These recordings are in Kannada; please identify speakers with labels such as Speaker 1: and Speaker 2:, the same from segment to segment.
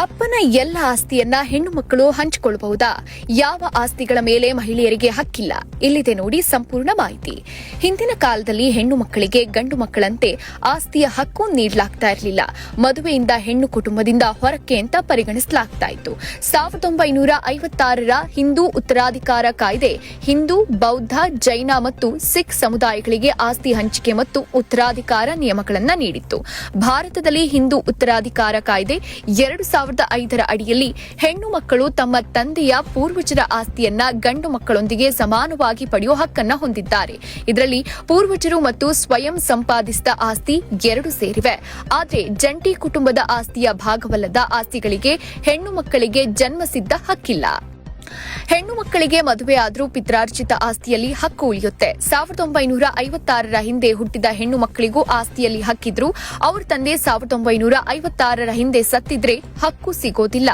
Speaker 1: ಅಪ್ಪನ ಎಲ್ಲ ಆಸ್ತಿಯನ್ನ ಹೆಣ್ಣು ಮಕ್ಕಳು ಹಂಚಿಕೊಳ್ಳಬಹುದಾ? ಯಾವ ಆಸ್ತಿಗಳ ಮೇಲೆ ಮಹಿಳೆಯರಿಗೆ ಹಕ್ಕಿಲ್ಲ? ಇಲ್ಲಿದೆ ನೋಡಿ ಸಂಪೂರ್ಣ ಮಾಹಿತಿ. ಹಿಂದಿನ ಕಾಲದಲ್ಲಿ ಹೆಣ್ಣು ಮಕ್ಕಳಿಗೆ ಗಂಡು ಮಕ್ಕಳಂತೆ ಆಸ್ತಿಯ ಹಕ್ಕು ನೀಡಲಾಗ್ತಾ ಇರಲಿಲ್ಲ. ಮದುವೆಯಿಂದ ಹೆಣ್ಣು ಕುಟುಂಬದಿಂದ ಹೊರಕ್ಕೆ ಅಂತ ಪರಿಗಣಿಸಲಾಗ್ತಾ ಇತ್ತು. ಸಾವಿರದ ಒಂಬೈನೂರ ಐವತ್ತಾರರ ಹಿಂದೂ ಉತ್ತರಾಧಿಕಾರ ಕಾಯ್ದೆ, ಹಿಂದೂ, ಬೌದ್ಧ, ಜೈನ ಮತ್ತು ಸಿಖ್ ಸಮುದಾಯಗಳಿಗೆ ಆಸ್ತಿ ಹಂಚಿಕೆ ಮತ್ತು ಉತ್ತರಾಧಿಕಾರ ನಿಯಮಗಳನ್ನು ನೀಡಿತ್ತು. ಭಾರತದಲ್ಲಿ ಹಿಂದೂ ಉತ್ತರಾಧಿಕಾರ ಕಾಯ್ದೆ ಎರಡು ಐದರ ಅಡಿಯಲ್ಲಿ ಹೆಣ್ಣು ಮಕ್ಕಳು ತಮ್ಮ ತಂದೆಯ ಪೂರ್ವಜರ ಆಸ್ತಿಯನ್ನ ಗಂಡು ಮಕ್ಕಳೊಂದಿಗೆ ಸಮಾನವಾಗಿ ಪಡೆಯುವ ಹಕ್ಕನ್ನ ಹೊಂದಿದ್ದಾರೆ. ಇದರಲ್ಲಿ ಪೂರ್ವಜರು ಮತ್ತು ಸ್ವಯಂ ಸಂಪಾದಿಸಿದ ಆಸ್ತಿ ಎರಡು ಸೇರಿವೆ. ಆದರೆ ಜಂಟಿ ಕುಟುಂಬದ ಆಸ್ತಿಯ ಭಾಗವಲ್ಲದ ಆಸ್ತಿಗಳಿಗೆ ಹೆಣ್ಣು ಮಕ್ಕಳಿಗೆ ಜನ್ಮಸಿದ್ದ ಹಕ್ಕಿಲ್ಲ. ಹೆಣ್ಣು ಮಕ್ಕಳಿಗೆ ಮದುವೆ ಆದರೂ ಪಿತ್ರಾರ್ಜಿತ ಆಸ್ತಿಯಲ್ಲಿ ಹಕ್ಕು ಉಳಿಯುತ್ತೆ. ಸಾವಿರದ ಒಂಬೈನೂರ ಐವತ್ತಾರರ ಹಿಂದೆ ಹುಟ್ಟಿದ ಹೆಣ್ಣು ಮಕ್ಕಳಿಗೂ ಆಸ್ತಿಯಲ್ಲಿ ಹಕ್ಕಿದ್ರು ಅವ್ರ ತಂದೆ ಸಾವಿರದ ಒಂಬೈನೂರ ಐವತ್ತಾರರ ಹಿಂದೆ ಸತ್ತಿದ್ರೆ ಹಕ್ಕು ಸಿಗೋದಿಲ್ಲ.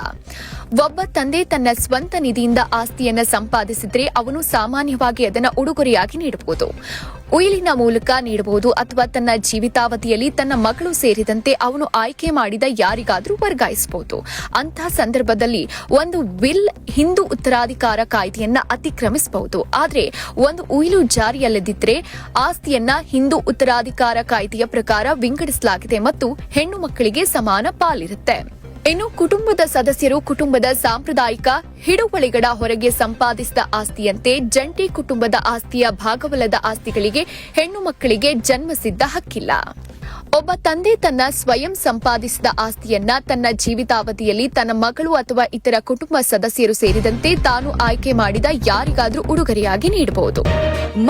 Speaker 1: ಒಬ್ಬ ತಂದೆ ತನ್ನ ಸ್ವಂತ ನಿಧಿಯಿಂದ ಆಸ್ತಿಯನ್ನು ಸಂಪಾದಿಸಿದ್ರೆ ಅವನು ಸಾಮಾನ್ಯವಾಗಿ ಅದನ್ನು ಉಡುಗೊರೆಯಾಗಿ ನೀಡಬಹುದು. ಉಯಿಲಿನ ಮೂಲಕ ನೀಡಬಹುದು ಅಥವಾ ತನ್ನ ಜೀವಿತಾವಧಿಯಲ್ಲಿ ತನ್ನ ಮಗಳು ಸೇರಿದಂತೆ ಅವನು ಆಯ್ಕೆ ಮಾಡಿದ ಯಾರಿಗಾದರೂ ವರ್ಗಾಯಿಸಬಹುದು. ಅಂತಹ ಸಂದರ್ಭದಲ್ಲಿ ಒಂದು ವಿಲ್ ಹಿಂದೂ ಉತ್ತರಾಧಿಕಾರ ಕಾಯ್ದೆಯನ್ನ ಅತಿಕ್ರಮಿಸಬಹುದು. ಆದರೆ ಒಂದು ಉಯಿಲು ಜಾರಿಯಲ್ಲದಿದ್ದರೆ ಆಸ್ತಿಯನ್ನ ಹಿಂದೂ ಉತ್ತರಾಧಿಕಾರ ಕಾಯ್ದೆಯ ಪ್ರಕಾರ ವಿಂಗಡಿಸಲಾಗಿದೆ ಮತ್ತು ಹೆಣ್ಣು ಮಕ್ಕಳಿಗೆ ಸಮಾನ ಪಾಲಿರುತ್ತೆ. ಇನ್ನು ಕುಟುಂಬದ ಸದಸ್ಯರು ಕುಟುಂಬದ ಸಾಂಪ್ರದಾಯಿಕ ಹಿಡುವಳಿಗಳ ಹೊರಗೆ ಸಂಪಾದಿಸಿದ ಆಸ್ತಿಯಂತೆ ಜಂಟಿ ಕುಟುಂಬದ ಆಸ್ತಿಯ ಭಾಗವಲ್ಲದ ಆಸ್ತಿಗಳಿಗೆ ಹೆಣ್ಣು ಮಕ್ಕಳಿಗೆ ಜನ್ಮಸಿದ್ದ ಹಕ್ಕಿಲ್ಲ. ಒಬ್ಬ ತಂದೆ ತನ್ನ ಸ್ವಯಂ ಸಂಪಾದಿಸಿದ ಆಸ್ತಿಯನ್ನ ತನ್ನ ಜೀವಿತಾವಧಿಯಲ್ಲಿ ತನ್ನ ಮಗಳು ಅಥವಾ ಇತರ ಕುಟುಂಬ ಸದಸ್ಯರು ಸೇರಿದಂತೆ ತಾನು ಆಯ್ಕೆ ಮಾಡಿದ ಯಾರಿಗಾದರೂ ಉಡುಗೊರೆಯಾಗಿ ನೀಡಬಹುದು.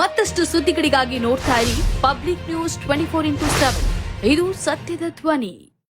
Speaker 2: ಮತ್ತಷ್ಟು ಸುದ್ದಿಗಳಿಗಾಗಿ ನೋಡ್ತಾ ಇರಿ public news twenty four into seven. ಇದು ಸತ್ಯದ ಧ್ವನಿ.